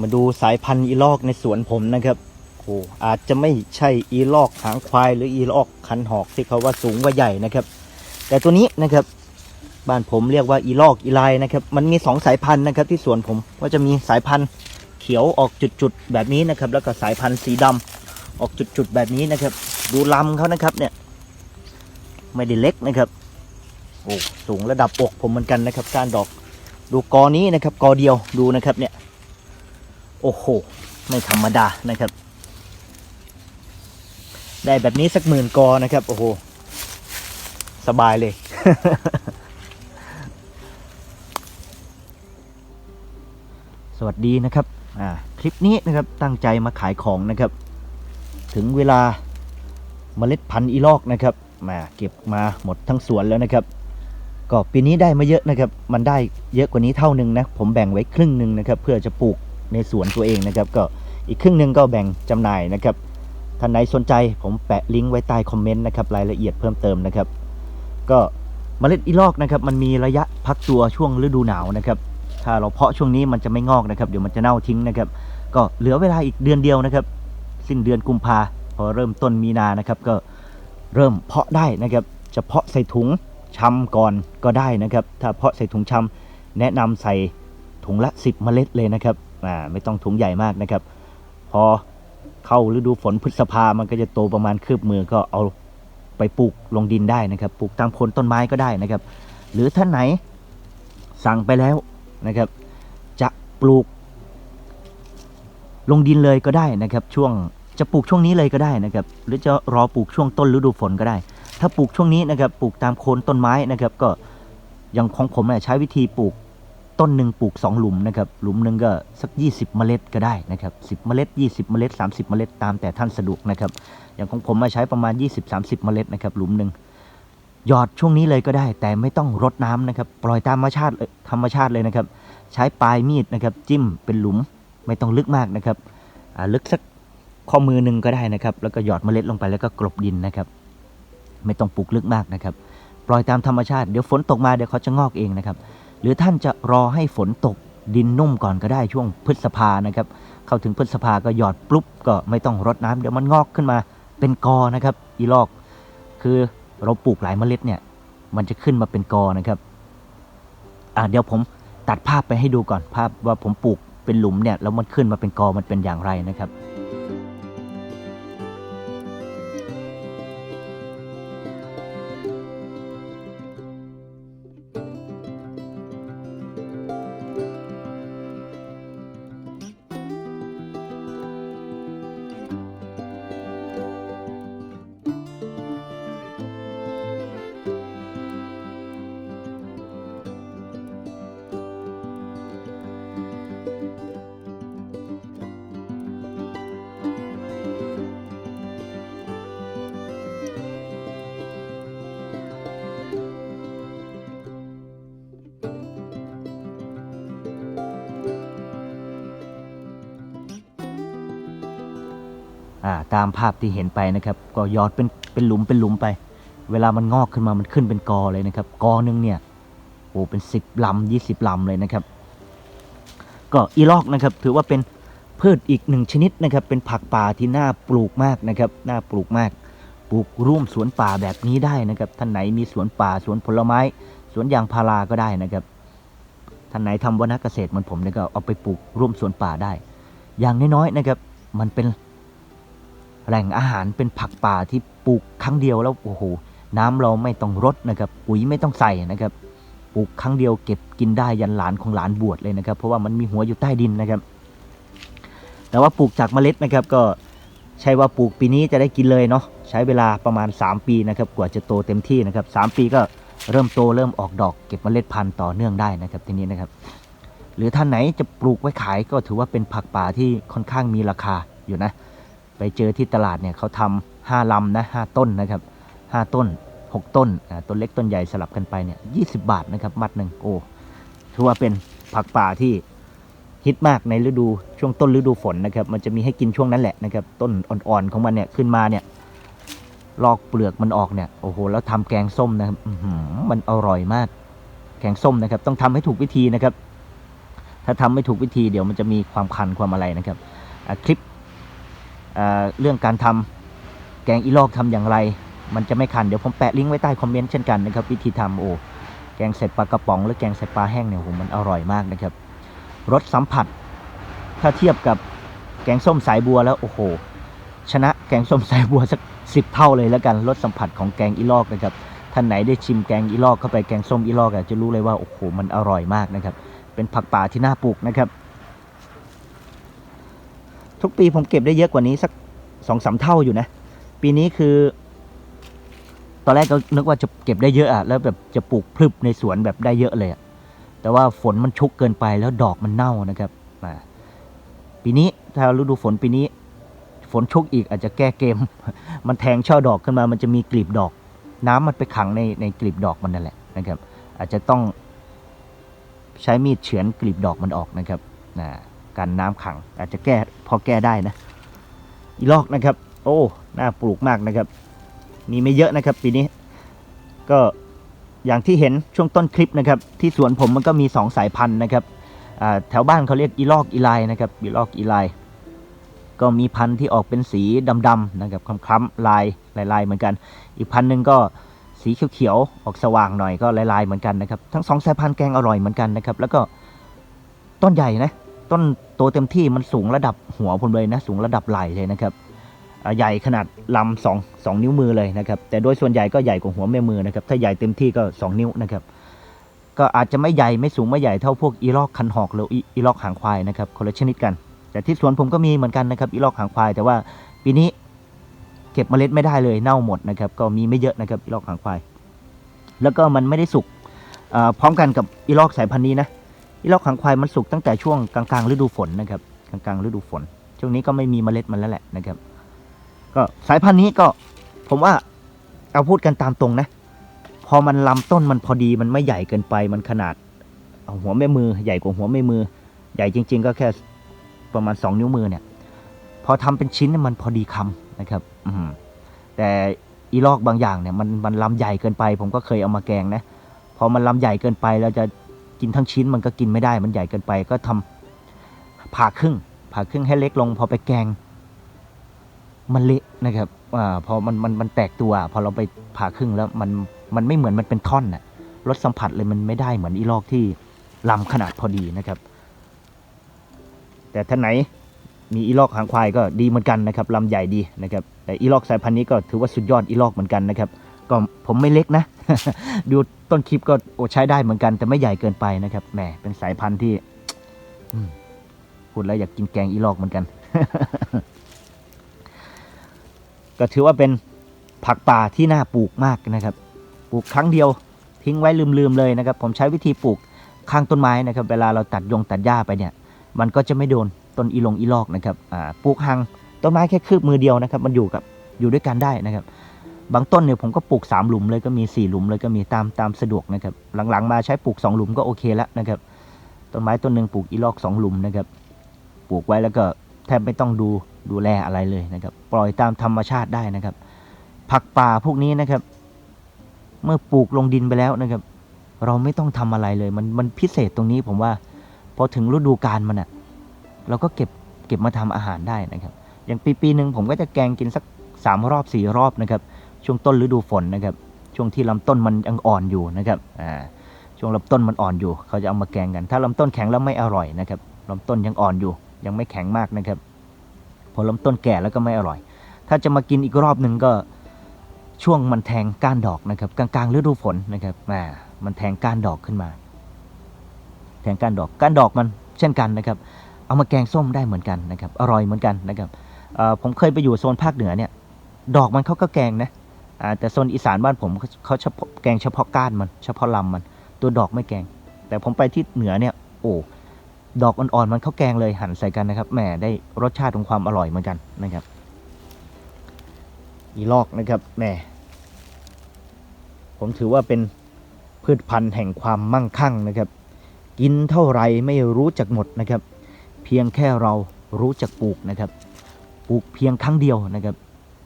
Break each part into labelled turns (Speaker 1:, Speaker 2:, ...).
Speaker 1: มาดูสายพันธุ์อีลอกในสวนผมนะครับโอ้อาจจะไม่ใช่อีลอกหางควายหรืออีลอกคันหอกที่เขาว่าสูงว่าใหญ่นะครับ แต่ตัวนี้นะครับบ้านผมเรียกว่าอีลอกอีลายนะครับ มันมีสองสายพันธุ์นะครับ ที่สวนผมก็จะมีสายพันธุ์เขียวออกจุดๆแบบนี้นะครับ แล้วก็สายพันธุ์สีดำออกจุดๆแบบนี้นะครับ ดูลำเขานะครับเนี่ย ไม่ได้เล็กนะครับโอ้สูงระดับอกผมเหมือนกันนะครับ ก้านดอก ดูกอนี้นะครับ กอเดียวดูนะครับเนี่ย โอ้โห ไม่ธรรมดานะครับ ได้แบบนี้สักหมื่นกอนะครับ โอ้โห สบายเลย สวัสดีนะครับอ่าคลิปนี้นะครับตั้งใจมาขายของนะครับ ถึงเวลาเมล็ดพันธุ์อีลอกนะครับมาเก็บมาหมดทั้งสวนแล้วนะครับ ก็ปีนี้ได้มาเยอะนะครับ มันได้เยอะกว่านี้เท่านึงนะ ผมแบ่งไว้ครึ่งหนึ่งนะครับ เพื่อจะปลูก ในสวนตัวเองนะครับ ก็อีกครึ่งหนึ่งก็แบ่งจำหน่ายนะครับท่านไหนสนใจผมแปะลิงก์ไว้ใต้คอมเมนต์นะครับรายละเอียดเพิ่มเติมนะครับ ก็เมล็ดอีลอกนะครับ มันมีระยะพักตัวช่วงฤดูหนาวนะครับ ถ้าเราเพาะช่วงนี้มันจะไม่งอกนะครับ เดี๋ยวมันจะเน่าทิ้งนะครับ ก็เหลือเวลาอีกเดือนเดียวนะครับ สิ้นเดือนกุมภาพอเริ่มต้นมีนานะครับ ก็เริ่มเพาะได้นะครับ จะเพาะใส่ถุงชำก่อนก็ได้นะครับ ถ้าเพาะใส่ถุงชำแนะนำใส่ถุงละ 10 เมล็ดเลยนะครับ อ่าไม่ต้องถุงใหญ่มากนะครับ พอเข้าฤดูฝนพฤษภามันก็จะโตประมาณคืบมือก็เอาไปปลูกลงดินได้นะครับ ปลูกตามโคนต้นไม้ก็ได้นะครับ หรือท่านไหนสั่งไปแล้วนะครับ จะปลูก ลงดินเลยก็ได้นะครับ ช่วงจะปลูกช่วงนี้เลยก็ได้นะครับ หรือจะรอปลูกช่วงต้นฤดูฝนก็ได้ ถ้าปลูกช่วงนี้นะครับ ปลูกตามโคนต้นไม้นะครับ ก็อย่างของผมเนี่ยใช้วิธีปลูก ต้นหนึ่งปลูก 2 หลุมนะครับหลุมหนึ่งก็สัก 20 เมล็ดก็ได้นะครับ10 เมล็ด 20 เมล็ด 30 เมล็ดตามแต่ท่านสะดวกนะครับอย่างของผมมาใช้ประมาณ 20-30 เมล็ดนะครับหลุมหนึ่งหยอดช่วงนี้เลยก็ได้ แต่ไม่ต้องรดน้ำนะครับปล่อยตามธรรมชาติเลยธรรมชาติเลยนะครับ ใช้ปลายมีดนะครับจิ้มเป็นหลุมไม่ต้องลึกมากนะครับลึกสักข้อมือหนึ่งก็ได้นะครับแล้วก็หยอดเมล็ดลงไปแล้วก็กลบดินนะครับ ไม่ต้องปลูกลึกมากนะครับ ปล่อยตามธรรมชาติเดี๋ยวฝนตกมาเดี๋ยวเขาจะงอกเองนะครับ หรือท่านจะรอให้ฝนตกดินนุ่มก่อนก็ได้ช่วงพฤษภานะครับ เข้าถึงพฤษภาก็หยอดปุ๊บก็ไม่ต้องรดน้ำเดี๋ยวมันงอกขึ้นมาเป็นกอนะครับอีลอก คือเราปลูกหลายเมล็ดเนี่ย มันจะขึ้นมาเป็นกอนะครับอ่าเดี๋ยวผมตัดภาพไปให้ดูก่อนภาพว่าผมปลูกเป็นหลุมเนี่ยแล้วมันขึ้นมาเป็นกอมันเป็นอย่างไรนะครับ ตามภาพที่เห็นไปนะครับ ก็ยอดเป็นเป็นหลุมเป็นหลุมไป เวลามันงอกขึ้นมามันขึ้นเป็นกอเลยนะครับ กอหนึงเนี่ยโอ้เป็นสิบลำยี่สิบลำเลยนะครับ ก็อีลอกนะครับ ถือว่าเป็นพืชอีกหนึ่งชนิดนะครับ เป็นผักป่าที่น่าปลูกมากนะครับน่าปลูกมาก ปลูกร่วมสวนป่าแบบนี้ได้นะครับ ท่านไหนมีสวนป่าสวนผลไม้สวนยางพาราก็ได้นะครับ ท่านไหนทำวนเกษตรเหมือนผมเนี่ยก็เอาไปปลูกร่วมสวนป่าได้ อย่างน้อยๆนะครับ มันเป็น แหล่งอาหารเป็นผักป่าที่ปลูกครั้งเดียวแล้วโอ้โหน้ำเราไม่ต้องรดนะครับปุ๋ยไม่ต้องใส่นะครับปลูกครั้งเดียวเก็บกินได้ยันหลานของหลานบวชเลยนะครับ เพราะว่ามันมีหัวอยู่ใต้ดินนะครับ แต่ว่าปลูกจากเมล็ดนะครับก็ใช่ว่าปลูกปีนี้จะได้กินเลยเนาะใช้เวลาประมาณ 3 ปีนะครับกว่าจะโตเต็มที่นะครับสามปีก็เริ่มโตเริ่มออกดอกเก็บเมล็ดพันธุ์ต่อเนื่องได้นะครับทีนี้นะครับ หรือท่านไหนจะปลูกไว้ขายก็ถือว่าเป็นผักป่าที่ค่อนข้างมีราคาอยู่นะ เจอที่ตลาดเนี่ยเขาทำห้าลำนะห้าต้นนะครับห้าต้นหกต้นต้นเล็กต้นใหญ่สลับกันไปเนี่ยยีบาทนะครับมัดหนึ่งโอ้ถือว่าเป็นผักป่าที่ฮิตมากในฤดูช่วงต้นฤดูฝนนะครับ มันจะมีให้กินช่วงนั้นแหละนะครับ ต้นอ่อนๆของมันเนี่ยขึ้นมาเนี่ยลอกเปลือกมันออกเนี่ยโอ้โหแล้วทำแกงส้มนะครับมันอร่อยมาก แกงส้มนะครับ ต้องทำให้ถูกวิธีนะครับ ถ้าทำไม่ถูกวิธีเดี๋ยวมันจะมีความคันความอะไรนะครับคลิป เรื่องการทำแกงอีลอกทำอย่างไร มันจะไม่คัน เดี๋ยวผมแปะลิงก์ไว้ใต้คอมเมนต์เช่นกันนะครับวิธีทำโอ้แกงใส่ปลากระป๋องหรือแกงใส่ปลาแห้งเนี่ยโหมันอร่อยมากนะครับรสสัมผัส ถ้าเทียบกับแกงส้มสายบัวแล้วโอ้โห ชนะแกงส้มสายบัวสักสิบเท่าเลยแล้วกันรสสัมผัสของแกงอีลอกนะครับท่านไหนได้ชิมแกงอีลอกเข้าไปแกงส้มอีลอกอะจะรู้เลยว่าโอ้โหมันอร่อยมากนะครับเป็นผักป่าที่น่าปลูกนะครับ ทุกปีผมเก็บได้เยอะกว่านี้สักสองสามเท่าอยู่นะ ปีนี้คือ ตอนแรกก็นึกว่าจะเก็บได้เยอะอะแล้วแบบจะปลูกพรึบในสวนแบบได้เยอะเลยอะแต่ว่าฝนมันชุกเกินไปแล้วดอกมันเน่านะครับอ่าปีนี้ถ้าฤดูฝนปีนี้ ฝนชุกอีกอาจจะแก้เกม มันแทงช่อดอกขึ้นมามันจะมีกลีบดอก น้ำมันไปขังในในกลีบดอกมันนั่นแหละนะครับ อาจจะต้องใช้มีดเฉือนกลีบดอกมันออกนะครับนะ กันน้ำขัง อาจจะแก้พอแก้ได้นะอีลอกนะครับ โอ้น่าปลูกมากนะครับ มีไม่เยอะนะครับ ปีนี้ ก็อย่างที่เห็นช่วงต้นคลิปนะครับ ที่สวนผมมันก็มีสองสายพันธุ์นะครับแถวบ้านเขาเรียกอีลอกอีไลนะครับอีลอกอีไลก็มีพันธุ์ที่ออกเป็นสีดำๆนะครับคล้ำๆลายลายๆเหมือนกัน อีกพันธุ์หนึ่งก็สีเขียวๆออกสว่างหน่อยก็ลายๆเหมือนกันนะครับ ทั้งสองสายพันธุ์แกงอร่อยเหมือนกันนะครับ แล้วก็ต้นใหญ่นะ ต้นโตเต็มที่มันสูงระดับหัวผมเลยนะ สูงระดับไหล่เลยนะครับใหญ่ขนาดลำสองสองนิ้วมือเลยนะครับ แต่โดยส่วนใหญ่ก็ใหญ่กว่าหัวแม่มือนะครับ ถ้าใหญ่เต็มที่ก็สองนิ้วนะครับ ก็อาจจะไม่ใหญ่ไม่สูงไม่ใหญ่เท่าพวกอีลอกคันหอกหรืออีอีลอกหางควายนะครับคนละชนิดกัน แต่ที่สวนผมก็มีเหมือนกันนะครับอีลอกหางควาย แต่ว่าปีนี้เก็บเมล็ดไม่ได้เลยเน่าหมดนะครับ ก็มีไม่เยอะนะครับอีลอกหางควาย แล้วก็มันไม่ได้สุกพร้อมกันกับอีลอกสายพันธุ์นี้นะ อีลอกหางควายมันสุกตั้งแต่ช่วงกลางๆฤดูฝนนะครับกลางๆฤดูฝน ช่วงนี้ก็ไม่มีเมล็ดมันแล้วแหละนะครับ ก็สายพันธุ์นี้ก็ผมว่าเอาพูดกันตามตรงนะ พอมันลำต้นมันพอดีมันไม่ใหญ่เกินไปมันขนาดาหัวแม่มือใหญ่กว่าหัวแม่มือ ใหญ่จริง ๆ ก็แค่ประมาณ 2 นิ้วมือเนี่ย พอทำเป็นชิ้นมันพอดีคำนะครับ อืแต่อีลอกบางอย่างเนี่ยมันมันลำใหญ่เกินไป ผมก็เคยเอามาแกงนะ พอมันลำใหญ่เกินไปเราจะ กินทั้งชิ้นมันก็กินไม่ได้มันใหญ่เกินไป ก็ทำผ่าครึ่งผ่าครึ่งให้เล็กลง พอไปแกง มันเละนะครับอ่าพอมันมันมันแตกตัว พอเราไปผ่าครึ่งแล้วมันมันไม่เหมือนมันเป็นท่อนน่ะรสสัมผัสเลยมันไม่ได้เหมือนอีลอกที่ลำขนาดพอดีนะครับ แต่ท่านไหนมีอีลอกหางควายก็ดีเหมือนกันนะครับลำใหญ่ดีนะครับ แต่อีลอกสายพันธุ์นี้ก็ถือว่าสุดยอดอีลอกเหมือนกันนะครับ ก็ผมไม่เล็กนะ ดู ต้นคลิปก็โอใช้ได้เหมือนกัน แต่ไม่ใหญ่เกินไปนะครับแหมเป็นสายพันธุ์ที่พูดแล้วอยากกินแกงอีลอกเหมือนกัน ก็ถือว่าเป็นผักป่าที่น่าปลูกมากนะครับ ปลูกครั้งเดียวทิ้งไว้ลืมๆเลยนะครับ ผมใช้วิธีปลูกข้างต้นไม้นะครับ เวลาเราตัดยงตัดหญ้าไปเนี่ย มันก็จะไม่โดนต้นอีลงอีลอกนะครับปลูกห่างต้นไม้แค่คืบมือเดียวนะครับ มันอยู่กับอยู่ด้วยกันได้นะครับ บางต้นเนี่ยผมก็ปลูกสามหลุมเลยก็มีสี่หลุมเลยก็มีตามตามสะดวกนะครับหลังๆมาใช้ปลูกสองหลุมก็โอเคแล้วนะครับต้นไม้ต้นหนึ่งปลูกอีลอกสองหลุมนะครับปลูกไว้แล้วก็แทบไม่ต้องดูดูแลอะไรเลยนะครับปล่อยตามธรรมชาติได้นะครับ ผักป่าพวกนี้นะครับ เมื่อปลูกลงดินไปแล้วนะครับ เราไม่ต้องทำอะไรเลย มันมันพิเศษตรงนี้ผมว่าพอถึงฤดูกาลมันอะเราก็เก็บเก็บมาทำอาหารได้นะครับ อย่างปีปีหนึ่งผมก็จะแกงกินสักสามรอบสี่รอบนะครับ ช่วงต้นฤดูฝนนะครับ ช่วงที่ลำต้นมันยังอ่อนอยู่นะครับอ่าช่วงลำต้นมันอ่อนอยู่ เขาจะเอามาแกงกัน ถ้าลำต้นแข็งแล้วไม่อร่อยนะครับลำต้นยังอ่อนอยู่ ยังไม่แข็งมากนะครับ พอลำต้นแก่แล้วก็ไม่อร่อย ถ้าจะมากินอีกรอบหนึ่งก็ช่วงมันแทงก้านดอกนะครับ กลางๆฤดูฝนนะครับอ่ามันแทงก้านดอกขึ้นมา แทงก้านดอกก้านดอกมันเช่นกันนะครับ เอามาแกงส้มได้เหมือนกันนะครับ อร่อยเหมือนกันนะครับผมเคยไปอยู่โซนภาคเหนือเนี่ย ดอกมันเขาก็แกงนะ แต่โซนอีสานบ้านผมเขาเฉพาะแกงเฉพาะก้านมัน เฉพาะลำมัน ตัวดอกไม่แกง แต่ผมไปที่เหนือเนี่ย โอ้ดอกอ่อนๆมันเข้าแกงเลยหั่นใส่กันนะครับแหมได้รสชาติของความอร่อยเหมือนกันนะครับอีลอกนะครับแหมผมถือว่าเป็นพืชพันธุ์แห่งความมั่งคั่งนะครับ กินเท่าไรไม่รู้จักหมดนะครับ เพียงแค่เรารู้จักปลูกนะครับ ปลูกเพียงครั้งเดียวนะครับ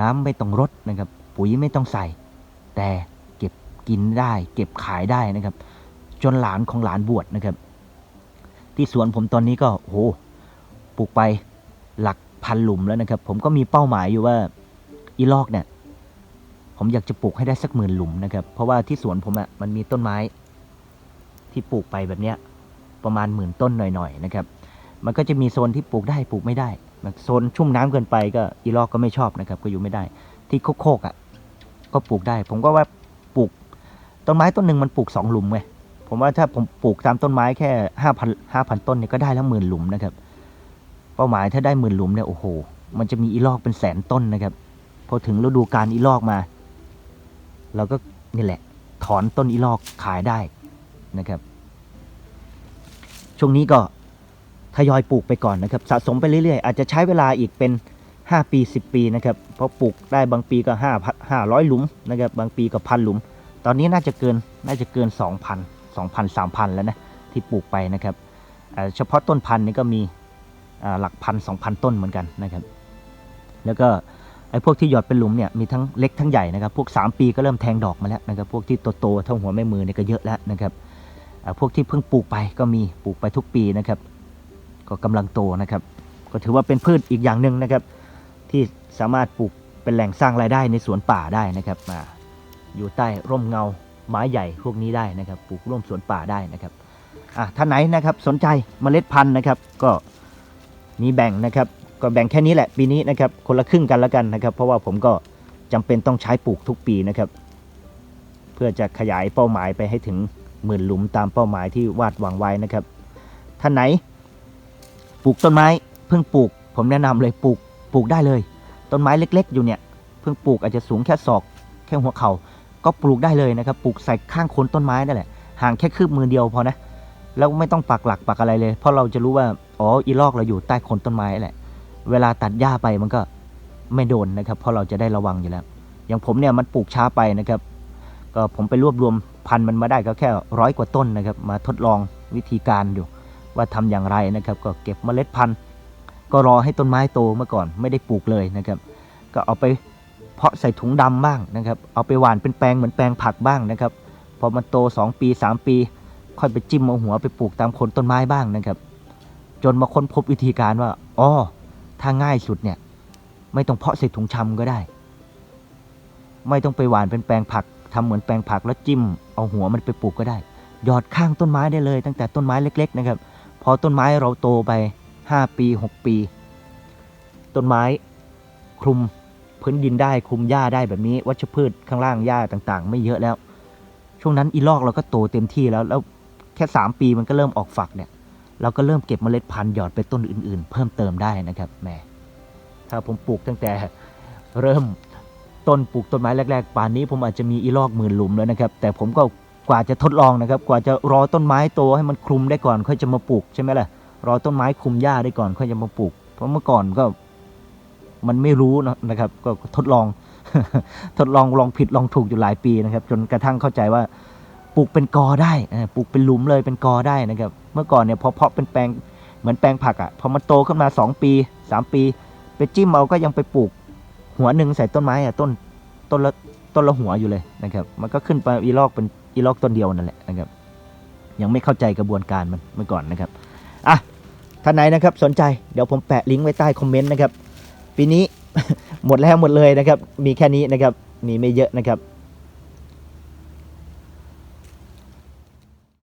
Speaker 1: น้ำไม่ต้องรดนะครับ ปุ๋ยไม่ต้องใส่ แต่เก็บกินได้ เก็บขายได้นะครับ จนหลานของหลานบวชนะครับ ที่สวนผมตอนนี้ก็โหปลูกไปหลักพันหลุมแล้วนะครับ ผมก็มีเป้าหมายอยู่ว่าอีลอกเนี่ยผมอยากจะปลูกให้ได้สักหมื่นหลุมนะครับ เพราะว่าที่สวนผมอะ่ะมันมีต้นไม้ที่ปลูกไปแบบเนี้ยประมาณหมื่นต้นหน่อยๆนะครับ มันก็จะมีโซนที่ปลูกได้ปลูกไม่ได้โซนชุ่มน้ำเกินไปก็อีลอกก็ไม่ชอบนะครับ ก็อยู่ไม่ได้ ที่โคกๆอะ ก็ปลูกได้ ผมก็ว่าปลูกต้นไม้ต้นหนึ่งมันปลูกสองหลุมไงผมว่าถ้าผมปลูกตามต้นไม้แค่ห้าพันห้าพันต้นเนี่ยก็ได้แล้วหมื่นหลุมนะครับ เป้าหมายถ้าได้หมื่นหลุมเนี่ยโอ้โห มันจะมีอีลอกเป็นแสนต้นนะครับ พอถึงฤดูการอีลอกมาเราก็นี่แหละ ถอนต้นอีลอกขายได้นะครับ ช่วงนี้ก็ทยอยปลูกไปก่อนนะครับ สะสมไปเรื่อยๆ อาจจะใช้เวลาอีกเป็น 5 ปี 10 ปีนะครับเพราะปลูกได้บางปีก็5 500 หลุมนะครับบางปีก็พันหลุม ตอนนี้น่าจะเกินน่าจะเกิน 2,000 2,000 3,000 แล้วนะที่ปลูกไปนะครับเฉพาะต้นพันธุ์นี่ก็มีหลักพันสองพันต้นเหมือนกันนะครับ แล้วก็ไอ้พวกที่หยอดเป็นหลุมเนี่ยมีทั้งเล็กทั้งใหญ่นะครับ พวก 3 ปีก็เริ่มแทงดอกมาแล้วนะครับ พวกที่โตๆเท่าหัวแม่มือเนี่ยก็เยอะแล้วนะครับพวกที่เพิ่งปลูกไปก็มีปลูกไปทุกปีนะครับ ก็กำลังโตนะครับ ก็ถือว่าเป็นพืชอีกอย่างหนึ่งนะครับ ที่สามารถปลูกเป็นแหล่งสร้างรายได้ในสวนป่าได้นะครับมาอยู่ใต้ร่มเงาไม้ใหญ่พวกนี้ได้นะครับ ปลูกร่วมสวนป่าได้นะครับอะท่านไหนนะครับสนใจเมล็ดพันธุ์นะครับ ก็มีแบ่งนะครับ ก็แบ่งแค่นี้แหละปีนี้นะครับ คนละครึ่งกันแล้วกันนะครับ เพราะว่าผมก็จำเป็นต้องใช้ปลูกทุกปีนะครับ เพื่อจะขยายเป้าหมายไปให้ถึงหมื่นหลุมตามเป้าหมายที่วาดวังไว้นะครับท่านไหน ปลูกต้นไม้เพิ่งปลูก ผมแนะนำเลยปลูก ปลูกได้เลย ต้นไม้เล็ก ๆ อยู่เนี่ยเพิ่งปลูกอาจจะสูงแค่ศอกแค่หัวเขา่าก็ปลูกได้เลยนะครับปลูกใส่ข้างโคนต้นไม้นั่นแหละห่างแค่คืบมือเดียวพอนะแล้วไม่ต้องปักหลักปักอะไรเลย เพราะเราจะรู้ว่าอ๋ออีลอกเราอยู่ใต้โคนต้นไม้แหละ เวลาตัดหญ้าไปมันก็ไม่โดนนะครับ เพราะเราจะได้ระวังอยู่แล้ว อย่างผมเนี่ยมันปลูกช้าไปนะครับ ก็ผมไปรวบรวมพันธุ์มันมาได้ก็แค่ร้อยกว่าต้นนะครับ มาทดลองวิธีการอยู่ ว่าทำอย่างไรนะครับ ก็เก็บเมล็ดพันธุ์ ก็รอให้ต้นไม้โตมื่อก่อนไม่ได้ปลูกเลยนะครับ ก็เอาไปเพาะใส่ถุงดำบ้างนะครับ เอาไปหว่านเป็นแปลงเหมือนแปลงผักบ้างนะครับพอมันโต 2 ปี 3 ปี ค่อยไปจิ้มเอาหัวไปปลูกตามคนต้นไม้บ้างนะครับ จนมาค้นพบวิธีการว่าอ๋อถ้าง่ายสุดเนี่ย ไม่ต้องเพาะใส่ถุงชำก็ได้ ไม่ต้องไปหว่านเป็นแปลงผักทำเหมือนแปลงผักแล้วจิ้มเอาหัวมันไปปลูกก็ได้ หยอดข้างต้นไม้ได้เลย ตั้งแต่ต้นไม้เล็ก ๆ นะครับ พอต้นไม้เราโตไป 5 ปี 6 ปี ต้นไม้คลุมพื้นดินได้คลุมหญ้าได้แบบนี้ วัชพืชข้างล่างหญ้าต่างๆ ไม่เยอะแล้ว ช่วงนั้นอีลอกเราก็โตเต็มที่แล้วแล้วแค่ 3 ปีมันก็เริ่มออกฝักเนี่ย เราก็เริ่มเก็บเมล็ดพันธุ์หยอดไปต้นอื่น ๆ เพิ่มเติมได้นะครับแหมถ้าผมปลูกตั้งแต่เริ่มต้นปลูกต้นไม้แรก ๆ ป่านนี้ผมอาจจะมีอีลอกหมื่นหลุมแล้วนะครับ แต่ผมก็กว่าจะทดลองนะครับ กว่าจะรอต้นไม้โตให้มันคลุมได้ก่อน ค่อยจะมาปลูกใช่ไหมล่ะ รอต้นไม้คุมหญ้าได้ก่อนค่อยจะมาปลูก เพราะเมื่อก่อนก็มันไม่รู้นะนะครับ ก็ทดลอง ทดลองลองผิดลองถูกอยู่หลายปีนะครับ จนกระทั่งเข้าใจว่าปลูกเป็นกอได้ปลูกเป็นหลุมเลยเป็นกอได้นะครับ เมื่อก่อนเนี่ยพอเพาะเป็นแปลงเหมือนแปลงผักอะ่ะพอมันโตขึ้นมา 2 ปี 3 ปี ไปจิ้มเอาก็ยังไปปลูก หัวหนึ่งใส่ต้นไม้อะ่ะต้นต้นละต้นละหัวอยู่เลยนะครับ มันก็ขึ้นไปอีลอกเป็นอีลอกต้นเดียวนั่นแหละนะครับ ยังไม่เข้าใจกระบวนการมันเมื่อก่อนนะครับอะ ท่านไหนนะครับสนใจเดี๋ยวผมแปะลิงก์ไว้ใต้คอมเมนต์นะครับปีนี้ หมดแล้วหมดเลยนะครับมีแค่นี้นะครับมีไม่เยอะนะครับ